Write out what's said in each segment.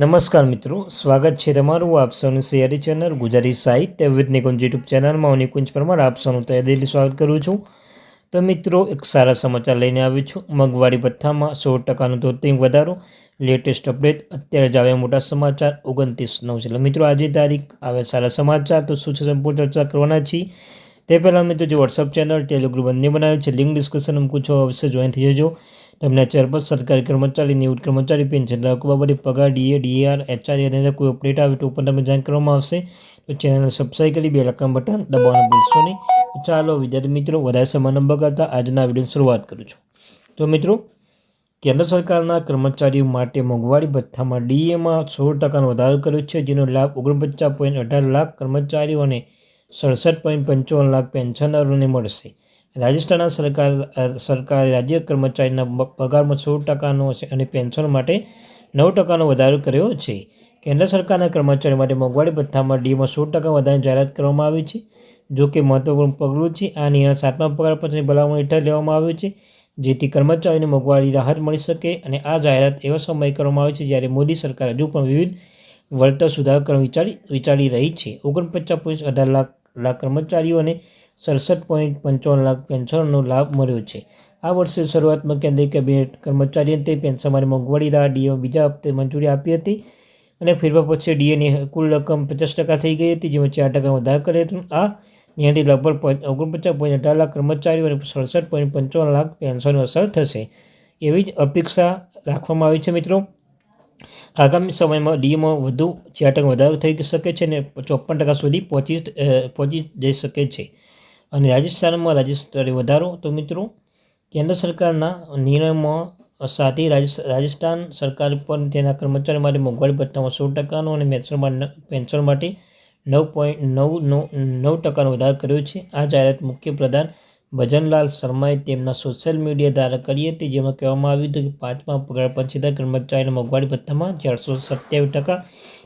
નમસ્કાર મિત્રો, સ્વાગત છે તમારું આપ સૌનું સિયારી ચેનલ ગુજરાતી સાહિત્ય વિથ નિકુંજ યુટ્યુબ ચેનલમાં. હું નિકુંજ પરમાર, આપ સૌનું તહેદિલી સ્વાગત કરું છું. તો મિત્રો, એક સારા સમાચાર લઈને આવ્યો છું. મગવાડી ભથ્થામાં સોળ ટકાનો ધોતિંગ વધારો. લેટેસ્ટ અપડેટ, અત્યારે જ આવ્યા મોટા સમાચાર. ઓગણત્રીસ નવ છે. મિત્રો, આજે તારીખ, આવે સારા સમાચાર. તો શું છે સંપૂર્ણ ચર્ચા કરવાના છીએ? તે પહેલાં મિત્રો, જે વોટ્સઅપ ચેનલ ટેલિગ્રુપ બંને બનાવ્યું છે. લિંક ડિસ્કશન મૂકું છો. અવશ્ય જોઈન થઈ જજો. તમને અત્યાર સરકારી કર્મચારી નિવૃત્ત કર્મચારી પેન્શન લાગુ બાબતે પગાર ડીએ ડીઆર એચઆર અને કોઈ અપડેટ આવે તો પણ તમે જાણ કરવામાં આવશે. તો ચેનલ સબસ્ક્રાઈબ કરી બે લખમ બટન દબાવવાનું ભૂલશો નહીં. ચાલો વિદ્યાર્થી મિત્રો, વધારે સમય ન બગાડતા આજના વીડિયો શરૂઆત કરું છું. તો મિત્રો, કેન્દ્ર સરકારના કર્મચારીઓ માટે મોંઘવારી ભથ્થામાં ડીએમાં સોળ ટકાનો વધારો કર્યો છે, જેનો લાભ ઓગણપચાસ પોઈન્ટ અઢાર લાખ કર્મચારીઓ અને સડસઠ પોઈન્ટ પંચાવન લાખ પેન્શનરોને મળશે. રાજસ્થાનના સરકાર સરકારે રાજ્ય કર્મચારીના પગારમાં સોળ ટકાનો છે અને પેન્શન માટે નવ ટકાનો વધારો કર્યો છે. કેન્દ્ર સરકારના કર્મચારીઓ માટે મોંઘવારી ભથ્થામાં ડીમાં સોળ ટકા વધારાની જાહેરાત કરવામાં આવી છે. જો કે મહત્વપૂર્ણ પગલું છે, આ નિર્ણય સાતમા પગાર પંચની ભલામણ હેઠળ લેવામાં આવ્યો છે, જેથી કર્મચારીઓને મોંઘવારી રાહત મળી શકે અને આ જાહેરાત એવા સમયે કરવામાં આવે છે જ્યારે મોદી સરકાર હજુ પણ વિવિધ વળતર સુધારો કરવા વિચારી વિચારી રહી છે. ઓગણપચાસ પોઈન્ટ અઢાર લાખ લાખ કર્મચારીઓને સડસઠ પોઈન્ટ પંચાવન લાખ પેન્શનનો લાભ મળ્યો છે. આ વર્ષે શરૂઆતમાં કેન્દ્રીય કેબિનેટ કર્મચારીઓને તે પેન્શન માટે મોંઘવારી રાહ ડીએ બીજા હપ્તે મંજૂરી આપી હતી અને ફેરફાર પછી ડીએની કુલ રકમ પચાસ ટકા થઈ ગઈ હતી, જેમાં ચાર ટકા વધારો કર્યો હતો. આ નિર્ણયથી લગભગ ઓગણપચાસ પોઈન્ટ અઢાર લાખ કર્મચારીઓ અને સડસઠ પોઈન્ટ પંચાવન લાખ પેન્શનની અસર થશે. એવી જ અપેક્ષા રાખવામાં આવી છે, મિત્રો. આગામી સમયમાં ડીએમાં વધુ ચાર ટકા વધારો થઈ શકે છે અને ચોપન ટકા સુધી પહોંચી પહોંચી જઈ શકે છે. અને રાજસ્થાનમાં રાજ્ય સ્તરે વધારો. તો મિત્રો, કેન્દ્ર સરકારના નિર્ણયમાં સાથે રાજસ્થાન સરકાર પણ તેના કર્મચારીઓ માટે મોંઘવારી ભથ્થામાં સોળ ટકાનો અને પેન્શન માટે નવ પોઈન્ટ નવ નવ ટકાનો વધારો કર્યો છે. આ જાહેરાત મુખ્ય પ્રધાન ભજનલાલ શર્માએ તેમના સોશિયલ મીડિયા દ્વારા કરી હતી, જેમાં કહેવામાં આવ્યું હતું કે પાંચમા પગાર પંચીદાર કર્મચારીના મોંઘવારી ભથ્થામાં ચારસો સત્યાવીસ ટકા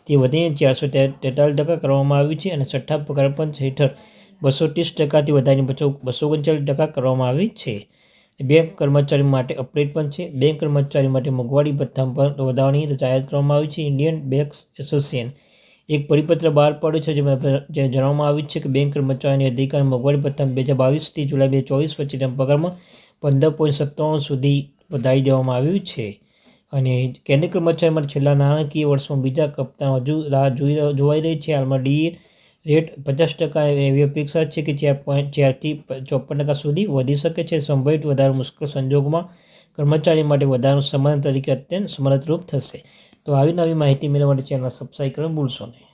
તે વધીને ચારસો તેતાલીસ ટકા કરવામાં આવ્યું છે અને છઠ્ઠા પગાર પંચ હેઠળ બસો ત્રીસ ટકાથી વધારીને બસો બસો ઓગણચાલીસ ટકા કરવામાં આવી છે. બેંક કર્મચારી માટે અપડેટ પણ છે. બેંક કર્મચારી માટે મોંઘવારી ભથ્થા પર વધારવાની જાહેરાત કરવામાં આવી છે. ઇન્ડિયન બેંક એસોસિએશન એક પરિપત્ર બહાર પાડ્યો છે, જેમાં જેને જણાવવામાં આવ્યું છે કે બેંક કર્મચારીની અધિકાર મોંઘવારી ભથ્થા બે હજાર બાવીસથી જુલાઈ બે ચોવીસ વચ્ચેના પગારમાં પંદર પોઈન્ટ સત્તાવન સુધી વધારી દેવામાં આવ્યું છે. અને કેન્દ્રીય કર્મચારી માટે છેલ્લા નાણાકીય વર્ષમાં બીજા કપ્તાન હજુ રાહ જોઈ જોવાઈ રહી છે. હાલમાં ડીએ રેટ પચાસ ટકા એવી અપેક્ષા છે કે જ્યાં પોઈન્ટ ચારથી ચોપન ટકા સુધી વધી શકે છે. સંભવિત વધારે મુશ્કેલ સંજોગોમાં કર્મચારી માટે વધારાનું સમાન તરીકે અત્યંત સમર્થરૂપ થશે. તો આવી નવી માહિતી મેળવવા માટે ચેનલ સબસ્ક્રાઈબ કરવાનું ભૂલશો નહીં.